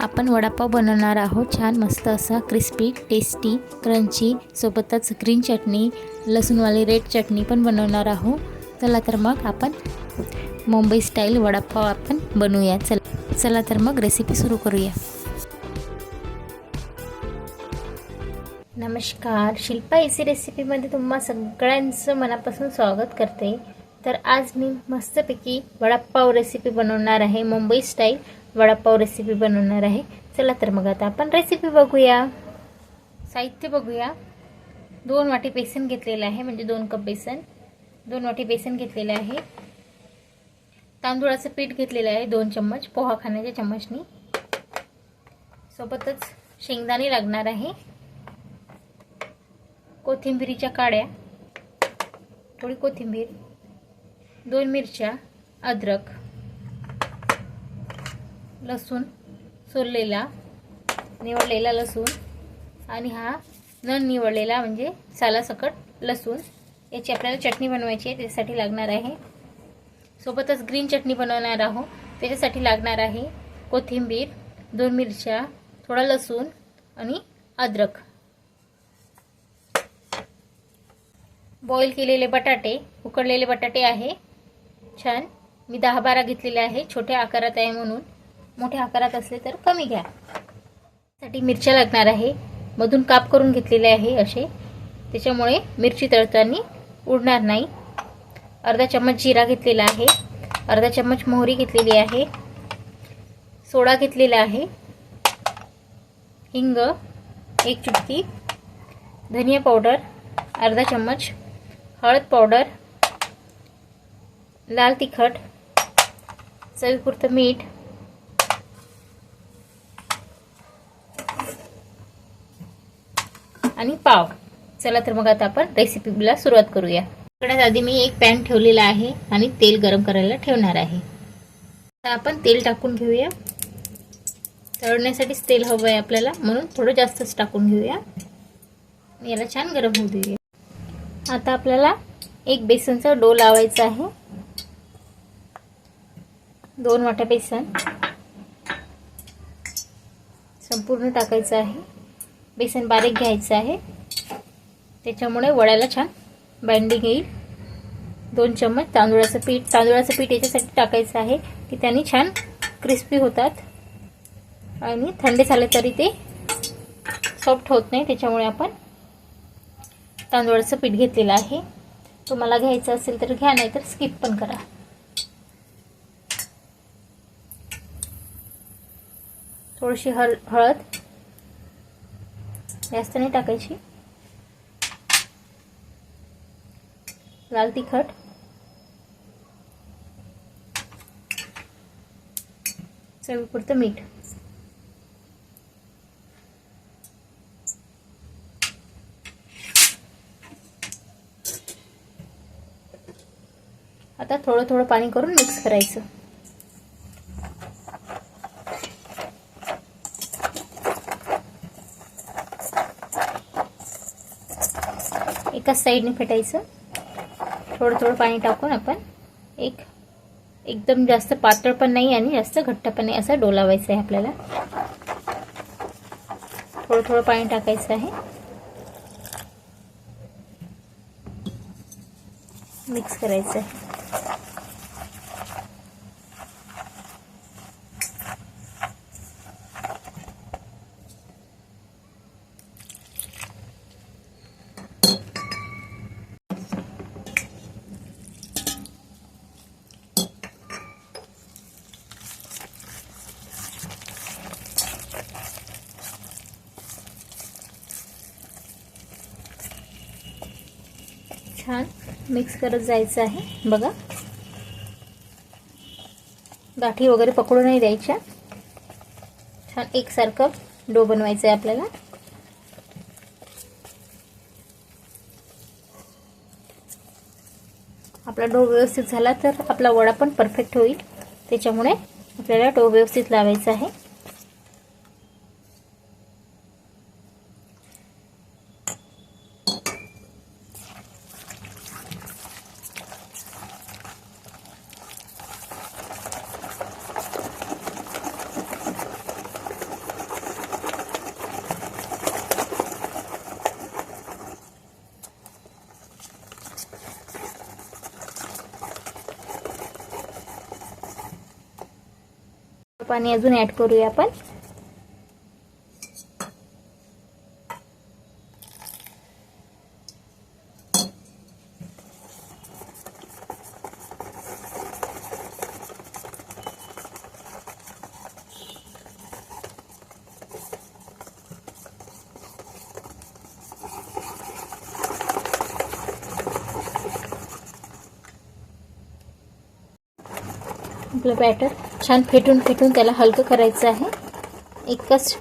आपण वडापाव बनवणार आहोत. छान मस्त असा क्रिस्पी टेस्टी क्रंची सोबतच ग्रीन चटणी लसूणवाली रेड चटणी पण बनवणार आहोत. चला तर मग आपण मुंबई स्टाईल वडापाव आपण बनवूया. चला चला तर मग रेसिपी सुरू करूया. नमस्कार. शिल्पा एसी रेसिपीमध्ये तुम्हा सगळ्यांचं मनापासून स्वागत करते. तर आज मी मस्तपैकी वडापाव रेसिपी बनवणार आहे मुंबई स्टाईल वडापाव रेसिपी बनवणार आहे. चला तर मग आता आपण रेसिपी बघूया. साहित्य बघूया. दोन वाटी बेसन घेतलेलं आहे म्हणजे दोन कप बेसन. दोन वाटी बेसन घेतलेलं आहे. तांदूळाचं पीठ घेतलेलं आहे दोन चम्मच. पोहा खाण्याच्या चम्मचनी. सोबतच शेंगदाणे लागणार आहे. कोथिंबिरीच्या काड्या. थोडी कोथिंबीर. दोन मिरच्या अद्रक. लसूण सोललेला निवडलेला लसूण आणि हा न निवडलेला म्हणजे सालासकट लसूण. याची आपल्याला चटणी बनवायची आहे त्याच्यासाठी लागणार आहे. सोबतच ग्रीन चटणी बनवणार आहोत त्याच्यासाठी लागणार आहे कोथिंबीर दोन मिरच्या थोडा लसूण आणि अद्रक. बॉईल केलेले बटाटे उकडलेले बटाटे आहे. छान. मी दहा बारा घेतलेले आहे छोट्या आकारात आहे म्हणून. मोठ्या आकारात असले तर कमी घ्या. साठी मिरच्या लागणार आहे. मधून काप करून घेतलेले आहे असे. त्याच्यामुळे मिरची तळताना उडणार नाही. अर्धा चम्मच जिरा घेतलेला आहे. अर्धा चम्मच मोहरी घेतलेली आहे. सोडा घेतलेला आहे. हिंग एक चुटकी. धनिया पावडर अर्धा चम्मच. हळद पावडर. लाल तिखट. चवीपुरतं मीठ. आणि पाव. चला तर मग आता आपण रेसिपीला सुरुवात करूया. सगळ्यात आधी मी एक पॅन ठेवलेला आहे आणि तेल गरम करायला ठेवणार आहे. आता आपण तेल टाकून घेऊया. तळण्यासाठीच तेल हवं आहे आपल्याला म्हणून थोडं जास्तच टाकून घेऊया. याला छान गरम होऊ देऊया. आता आपल्याला एक बेसनचा डो लावायचा आहे. दोन वाट्या बेसन. संपूर्ण टाकायचं आहे. बेसन बारीक घ्यायचं आहे. त्याच्यामुळे वड्याला छान बाइंडिंग येईल. दोन चम्मच तांदूळाचं पीठ तांदूळाचं पीठ याच्यासाठी टाकायचं आहे की त्यांनी छान क्रिस्पी होतात. आणि थंडे झाले तरी ते सॉफ्ट होत नाही त्याच्यामुळे आपण तांदूळाचं पीठ घेतलेलं आहे. तुम्हाला घ्यायचं असेल तर घ्या नाही तर स्किप पण करा. थोडीशी हळ हळद जास्त नाही टाकायची. लाल तिखट. चवीपुरतं मीठ. आता थोडं थोडं पाणी करून मिक्स करायचं. एकाच साईडने फेटायचं. थोडं थोडं पाणी टाकून आपण एक एकदम जास्त पातळ पण नाही आणि जास्त घट्ट पण नाही असं डोलावायचं आहे आपल्याला. थोडं थोडं पाणी टाकायचं आहे. मिक्स करायचं आहे छान मिक्स करत जायचं आहे. बघा. गाठी वगैरे पकडू नाही द्यायच्या. छान एकसारखं डो बनवायचं आहे आपल्याला. आपला डो व्यवस्थित झाला तर आपला वडा पण परफेक्ट होईल. त्याच्यामुळे आपल्याला डो व्यवस्थित लावायचा आहे. पाणी अजून ॲड करूया आपण. आपलं बॅटर छान फेटून फेटून त्याला हलकं करायचं आहे. एकच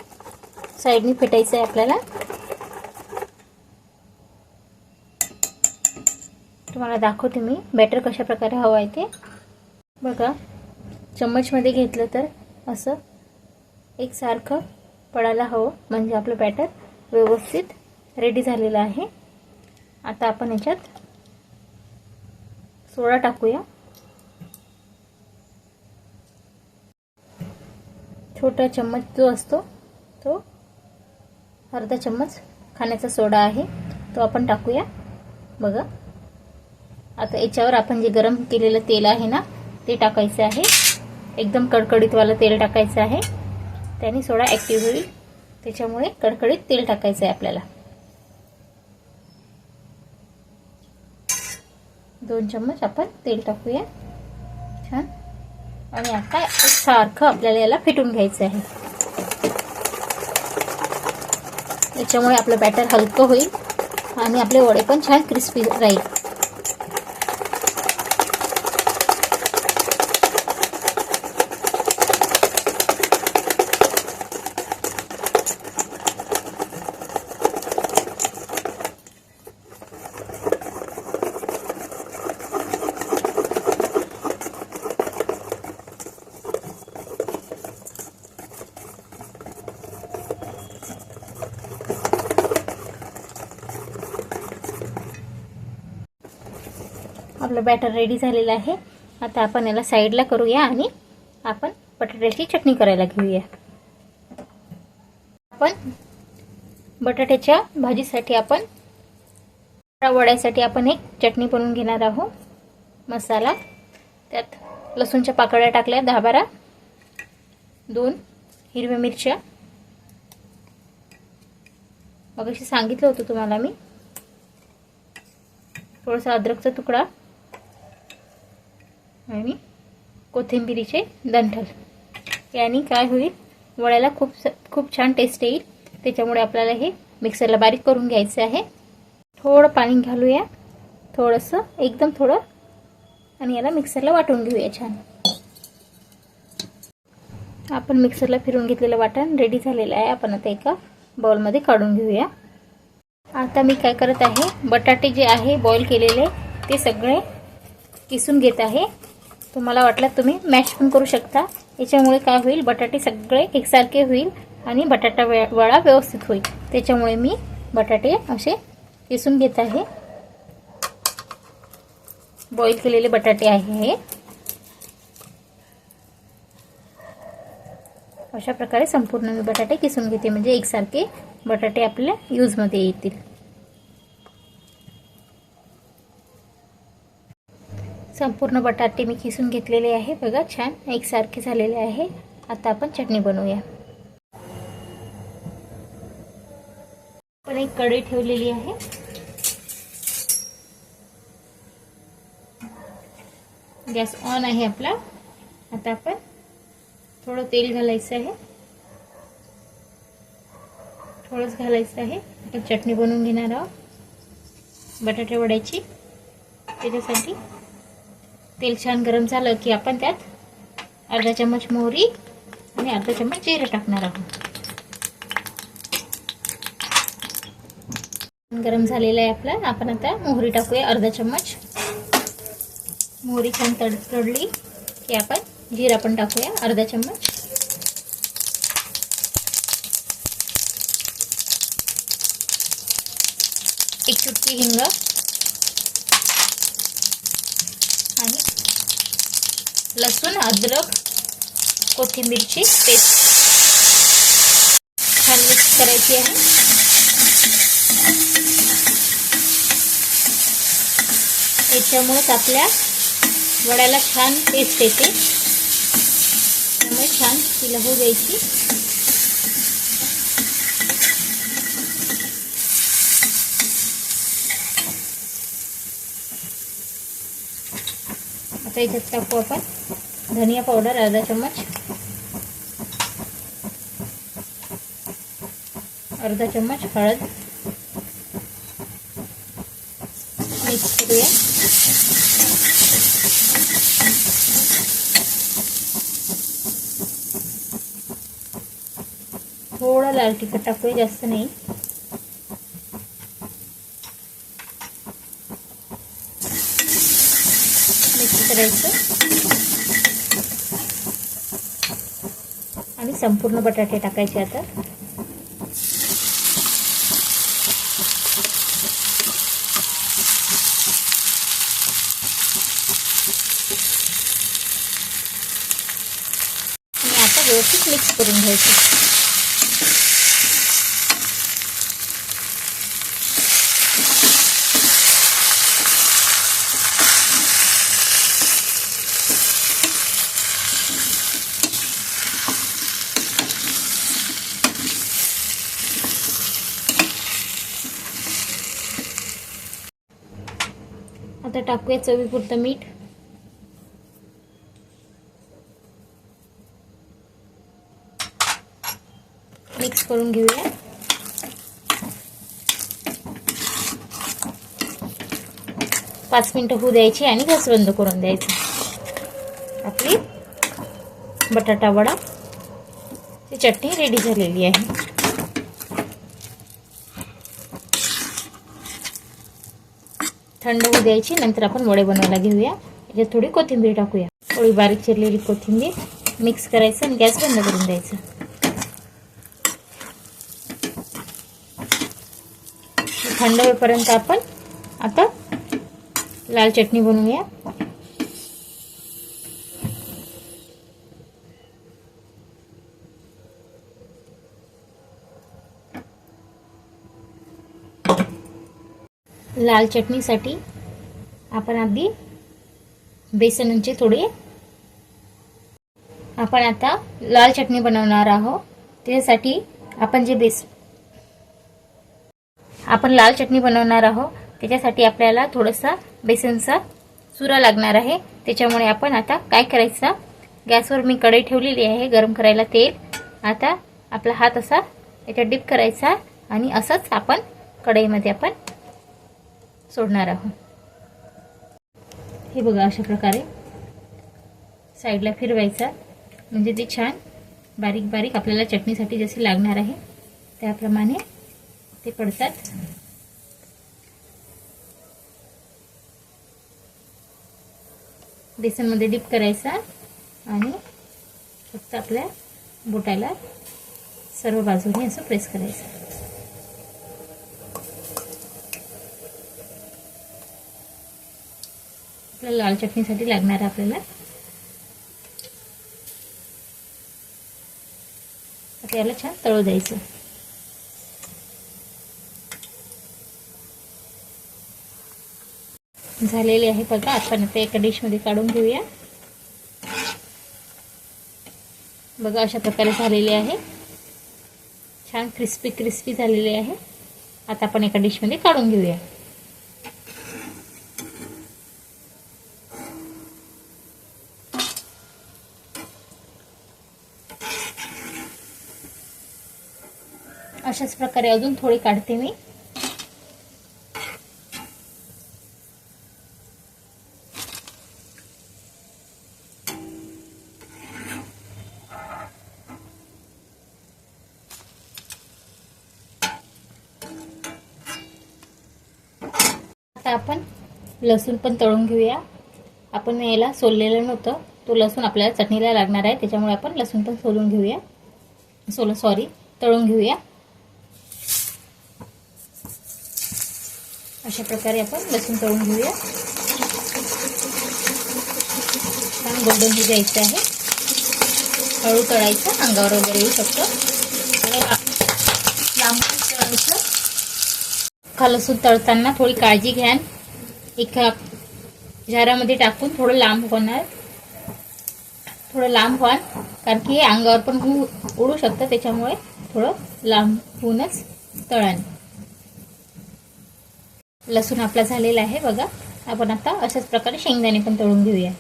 साईडने फेटायचं आहे आपल्याला. तुम्हाला दाखवते मी. बॅटर कशा प्रकारे हवं आहे ते. बघा चम्मचमध्ये घेतलं तर असं एकसारखं पडायला हवं. म्हणजे आपलं बॅटर व्यवस्थित रेडी झालेलं आहे. आता आपण याच्यात सोडा टाकूया. छोटा चम्मच जो असतो तो अर्धा चम्मच खाण्याचा सोडा आहे. तो आपण टाकूया. बघा. आता याच्यावर आपण जे गरम केलेलं तेल आहे ना ते टाकायचं आहे. एकदम कडकडीतवालं तेल टाकायचं आहे. त्याने सोडा ॲक्टिव्ह होईल. त्याच्यामुळे कडकडीत तेल टाकायचं आहे आपल्याला. दोन चम्मच आपण तेल टाकूया. छान. आणि आता सारखं आपल्याला याला फेटून घ्यायचं आहे. याच्यामुळे आपलं बॅटर हलकं होईल आणि आपले वडे पण छान क्रिस्पी राहील. बॅटर रेडी झालेलं आहे. आता आपण याला साईडला करूया आणि आपण बटाट्याची चटणी करायला घेऊया. आपण बटाट्याच्या भाजीसाठी आपण वड्यासाठी आपण एक चटणी बनवून घेणार आहोत. मसाला त्यात लसूणच्या पाकळ्या टाकल्या दहा बारा दोन हिरव्या मिरच्या. मग अशी सांगितलं होतं तुम्हाला मी. थोडासा अद्रकचा तुकडा. आणि कोथिंबिरीचे दंठल. याने काय होईल? वड्याला खूप खूप छान टेस्ट येईल. त्याच्यामुळे आपल्याला हे मिक्सरला बारीक करून घ्यायचं आहे. थोडं पाणी घालूया. थोडंसं एकदम थोडं. आणि याला मिक्सरला वाटून घेऊया छान. आपण मिक्सरला फिरून घेतलेलं वाटण रेडी झालेलं आहे. आपण आता एका बाउलमध्ये काढून घेऊया. आता मी काय करत आहे? बटाटे जे आहे बॉईल केलेले ते सगळे किसून घेत आहे. तुम्हाला वाटलं तुम्ही मॅश पण करू शकता. याच्यामुळे काय होईल बटाटे सगळे एकसारखे होईल आणि बटाटा वडा व्यवस्थित होईल. त्याच्यामुळे मी बटाटे असे किसून घेत आहे. बॉईल केलेले बटाटे आहे हे. अशा प्रकारे संपूर्ण मी बटाटे किसून घेते. म्हणजे एकसारखे बटाटे आपल्या यूजमध्ये येतील. संपूर्ण बटाटे मी किसून घेतलेले आहे. बघा छान एकसारखे झालेले आहे. आता आपण चटणी बनवूया. आपण एक कढई ठेवलेली आहे. गॅस ऑन आहे आपला. आता आपण थोडं तेल घालायचं आहे. थोडंच घालायचं आहे. आपण चटणी बनवून घेणार आहोत. बटाटे वड्याची. त्याच्यासाठी तेल छान गरम झालं की आपण त्यात अर्धा चम्मच मोहरी आणि अर्धा चम्मच जिरं टाकणार आहोत. गरम झालेलं आहे आपला. आपण आता मोहरी टाकूया अर्धा चम्मच. मोहरी छान तड तडली की आपण जिरा पण टाकूया अर्धा चम्मच. एक चुटकी हिंग आणि लसूण अद्रक कोथिंबीरची पेस्ट. छान मिक्स करायची आहे. याच्यामुळेच आपल्या वड्याला छान टेस्ट येते. त्यामुळे छान तिला होऊ द्यायची. आता याच्यात टाकू आपण. धनिया पावडर अर्धा चम्मच. अर्धा चम्मच हळद. मिक्स करूया. थोडं लाल तिखट टाकूया जास्त नाही. मिक्स करायचं. संपूर्ण बटाटे टाकायचे आता आणि आता व्यवस्थित मिक्स करून घ्यायचं आता टाकूया चवीपुरतं मीठ. मिक्स करून घेऊया. पाच मिनटं होऊ द्यायची आणि गॅस बंद करून द्यायचं. आपली बटाटा वडा. ची चटणी रेडी झालेली आहे. थंड होऊ द्यायची नंतर आपण वडे बनवायला घेऊया. याच्यात थोडी कोथिंबीर टाकूया. थोडी बारीक चिरलेली कोथिंबीर मिक्स करायचं आणि गॅस बंद करून द्यायचं. थंड होईपर्यंत आपण आता लाल चटणी बनवूया. लाल चटणीसाठी आपण आधी बेसनांचे थोडे आपण आता लाल चटणी बनवणार आहोत. त्यासाठी आपण जे बेस आपण लाल चटणी बनवणार आहोत त्याच्यासाठी आपल्याला थोडंसं बेसनचा चुरा लागणार आहे. त्याच्यामुळे आपण आता काय करायचं? गॅसवर मी कढई ठेवलेली आहे गरम करायला तेल. आता आपला हात असा याच्यात डिप करायचा आणि असंच आपण कढईमध्ये आपण सोडणार आहोत. हे बघा अशा प्रकारे साईडला फिरवायचा. म्हणजे ते छान बारीक बारीक आपल्याला चटणीसाठी जसे लागणार आहे त्याप्रमाणे ते पडतात. बेसनमध्ये डिप करायचा आणि फक्त आपल्या बोटाला सर्व बाजूने असं प्रेस करायचं. आपल्याला लाल चटणीसाठी लागणार आपल्याला. आता याला छान तळू द्यायचं. झालेले आहे बघा आपण आता एका डिशमध्ये काढून घेऊया. बघा अशा प्रकारे झालेले आहे. छान क्रिस्पी क्रिस्पी झालेले आहे. आता आपण एका डिशमध्ये काढून घेऊया. अशाच प्रकारे अजून थोडी काढते मी. आता आपण लसूण पण तळून घेऊया. आपण याला सोललेलं नव्हतं. तो लसूण आपल्याला चटणीला लागणार आहे त्याच्यामुळे आपण लसूण पण सोलून घेऊया. सोल सॉरी तळून घेऊया. अशा प्रकारे आपण लसूण तळून घेऊया. छान गोल्डन हे द्यायचं आहे. हळू तळायचं अंगावर वगैरे येऊ शकतो. आणि लांब तळायचं. लसूण तळताना थोडी काळजी घ्या. एका झारामध्ये टाकून थोडं लांब होणार. थोडं लांब व्हाल कारण की हे अंगावर पण उडू शकतं त्याच्यामुळे थोडं लांब होऊनच तळाने लसूण आपला झालेला आहे बघा. आपण आता अशाच प्रकारे शेंगदाणे पण तळून घेऊया.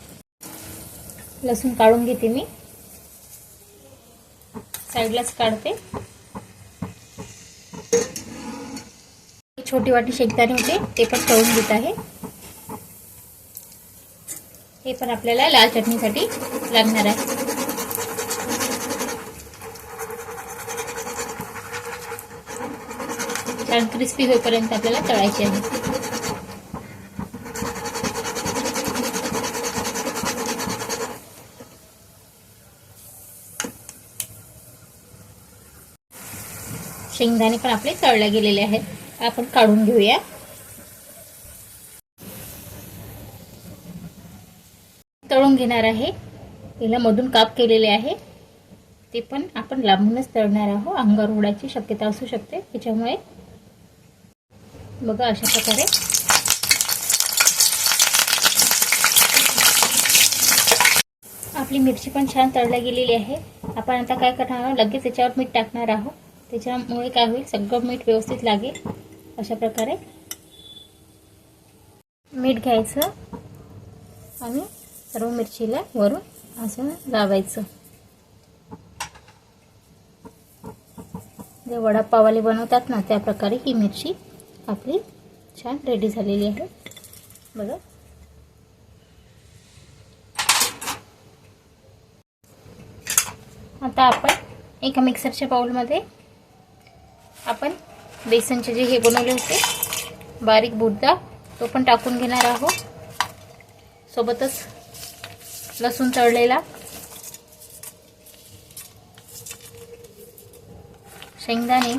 लसूण काढून घेते मी. साईडलाच काढते. छोटी वाटी शेंगदाणे होते ते पण तळून घेत आहे. हे पण आपल्याला लाल चटणीसाठी लागणार आहे. छान क्रिस्पी होईपर्यंत आपल्याला तळायचे आहे. शेंगदाणे पण आपले तळले गेलेले आहेत. आपण काढून घेऊया. तळून घेणार आहे. याला मधून काप केलेले आहे. ते पण आपण लांबूनच तळणार आहोत. अंगावर उडायची शक्यता असू शकते. त्याच्यामुळे बघा अशा प्रकारे. आपली मिरची पण छान तळल्या गेलेली आहे. आपण आता काय करणार आहोत? लगेच त्याच्यावर मीठ टाकणार आहोत. त्याच्यामुळे काय होईल? सगळं मीठ व्यवस्थित लागेल. अशा प्रकारे. मीठ घ्यायचं आणि सर्व मिरचीला वरून असं लावायचं. जे वडापावाले बनवतात ना त्या प्रकारे ही मिरची आपली छान रेडी झालेली आहे. बघा. आता आपण एका मिक्सरच्या बाउलमध्ये आपण बेसनचे जे हे बनवले होते बारीक बुडदा तो पण टाकून घेणार आहोत. सोबतच लसूण तळलेला. शेंगदाणे.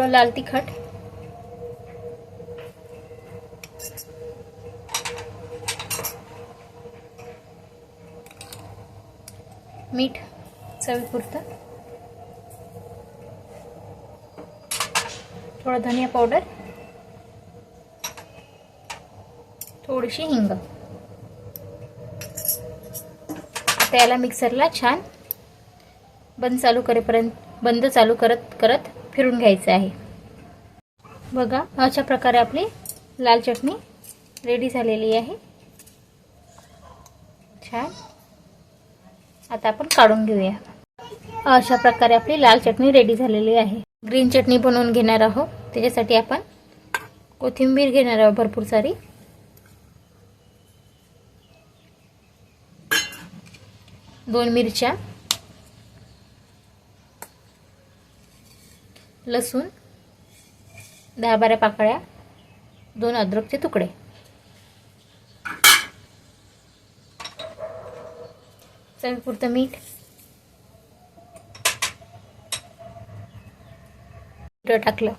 थोडं लाल तिखट. मीठ चवीपुरतं. थोडं धनिया पावडर. थोडीशी हिंग. त्याला याला मिक्सरला छान बंद चालू करेपर्यंत बंद चालू करत करत फिरून घ्यायचं आहे. बघा अशा प्रकारे आपली लाल चटणी रेडी झालेली आहे. छान. आता आपण काढून घेऊया. अशा प्रकारे आपली लाल चटणी रेडी झालेली आहे. ग्रीन चटणी बनवून घेणार आहोत. त्याच्यासाठी आपण कोथिंबीर घेणार आहोत भरपूर सारी. दोन मिरच्या. लसूण दहा बारा पाकळ्या दोन अद्रकचे तुकडे. चवीपुरतं मीठ. टाकलं.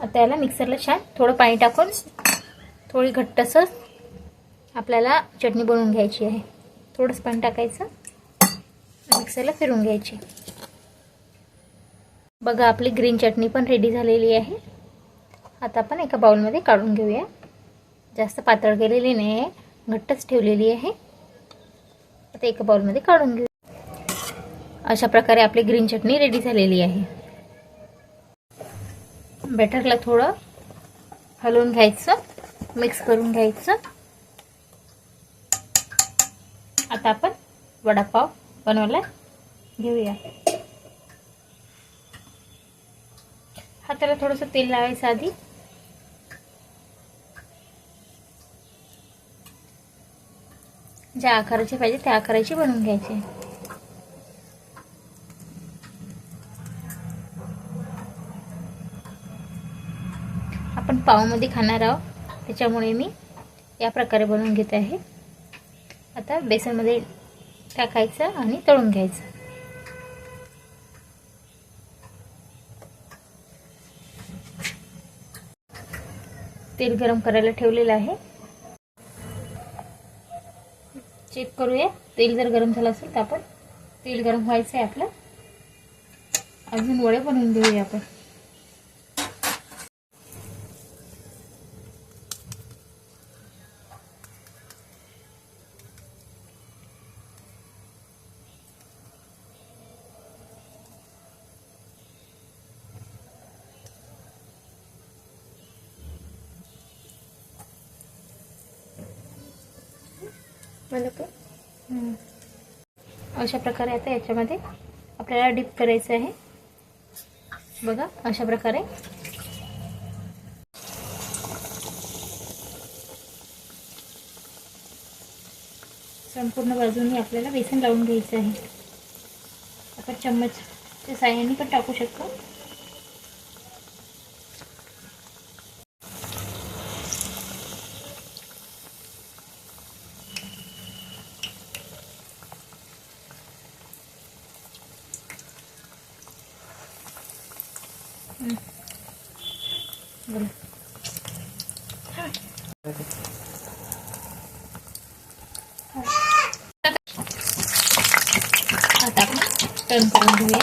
आता याला मिक्सरला छान थोडं पाणी टाकून थोडी घट्टसर आपल्याला चटणी बनवून घ्यायची आहे. थोडंच पाणी टाकायचं मिक्सरला फिरून घ्यायची. बघा आपली ग्रीन चटणी पण रेडी झालेली आहे. आता आपण एका बाउलमध्ये काढून घेऊया. जास्त पातळ केलेली नाही आहे घट्टच ठेवलेली आहे. आता एका बाउलमध्ये काढून घेऊ. अशा प्रकारे आपली ग्रीन चटणी रेडी झालेली आहे. बॅटरला थोडं हलवून घ्यायचं मिक्स करून घ्यायचं. आता आपण वडापाव बनवायला घेऊया. त्याला थोडंसं तेल लावायचं आधी. ज्या आकाराची पाहिजे त्या आकाराची बनवून घ्यायची. आपण पावमध्ये खाणार आहोत. त्याच्यामुळे मी या प्रकारे बनवून घेत आहे. आता बेसनमध्ये टाकायचं आणि तळून घ्यायचं. तेल गरम करायला ठेवलेलं आहे. चेक करूया. तेल जर गरम झालं असेल तर आपण तेल गरम व्हायचं आहे आपलं. अजून वडे बनवून घेऊया आपण. अशा प्रकारे आता याच्यामध्ये आपल्याला डिप करायचं आहे. बघा अशा प्रकारे. संपूर्ण बाजूनी आपल्याला बेसन लावून घ्यायचं आहे. आपण चम्मचच्या साह्याने पण टाकू शकतो बोला आता आपण टर्न करून घेऊया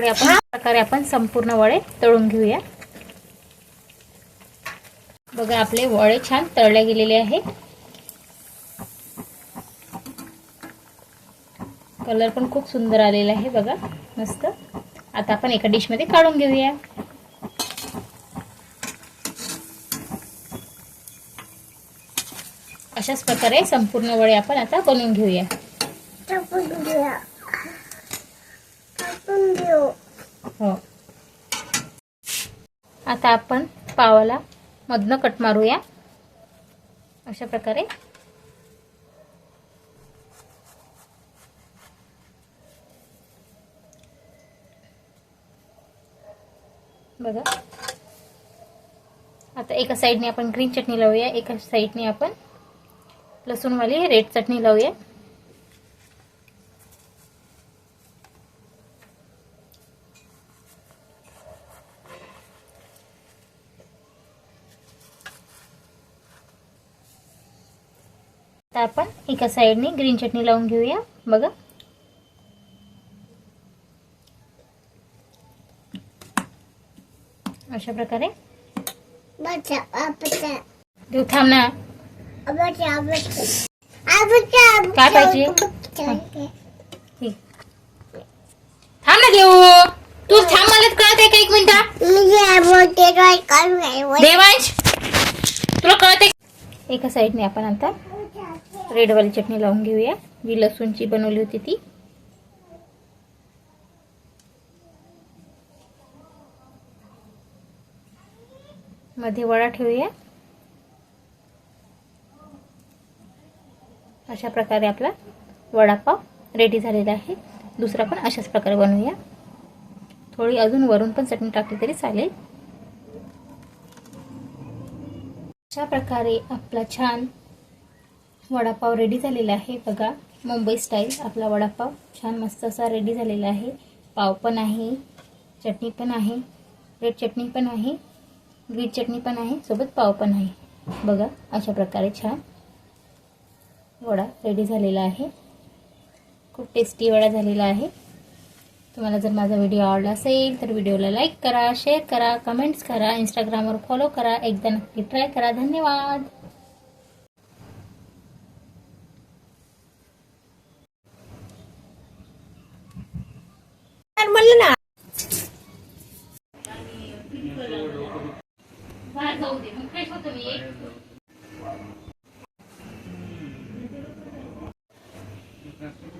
वडे आपण प्रकारे आपण संपूर्ण वडे तळून घेऊया. बघा आपले वडे छान तळले गेलेले आहे कलर पण खूप सुंदर आलेला आहे बघा मस्त. आता आपण एका डिशमध्ये काढून घेऊया. अशाच प्रकारे संपूर्ण वडे आपण आता बनवून घेऊया. टाकून देऊ हो. आता आपण पावाला मधनं कट मारूया. अशा प्रकारे. बघा. आता एका साईडने आपण ग्रीन चटणी लावूया एका साईडने आपण लसूणवाली रेड चटणी लावूया. एका साईडने ग्रीन चटणी लावून घेऊया बघा अशा प्रकारे बच्चा बच्चा देऊ थांब ना बच्चा बच्चा बच्चा काय पाहिजे? थांब ना देऊ तू थांब मला कळत का एक मिनिट देवांश तुला कळत एका साईडने आपण आता रेडवाली चटणी लावून घेऊया. जी लसूणची बनवली होती ती. मध्ये वडा ठेवूया. अशा प्रकारे आपला वडापाव रेडी झालेला आहे. दुसरा पण अशाच प्रकारे बनवूया. थोडी अजून वरून पण चटणी टाकली तरी चालेल. अशा प्रकारे आपला छान वडापाव रेडी झालेला आहे. बघा मुंबई स्टाईल आपला वडापाव. छान मस्त असा रेडी झालेला आहे. पाव पण आहे चटणी पण आहे रेड चटणी पण आहे ग्रीन चटणी पण आहे सोबत पाव पण आहे. बघा अशा प्रकारे छान वडा रेडी झालेला आहे. खूप टेस्टी वडा झालेला आहे. तुम्हाला जर माझा व्हिडिओ आवडला असेल तर व्हिडिओला लाईक करा शेअर करा कमेंट्स करा इंस्टाग्रामवर फॉलो करा. एकदा नक्की ट्राय करा. धन्यवाद!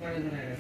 Gracias.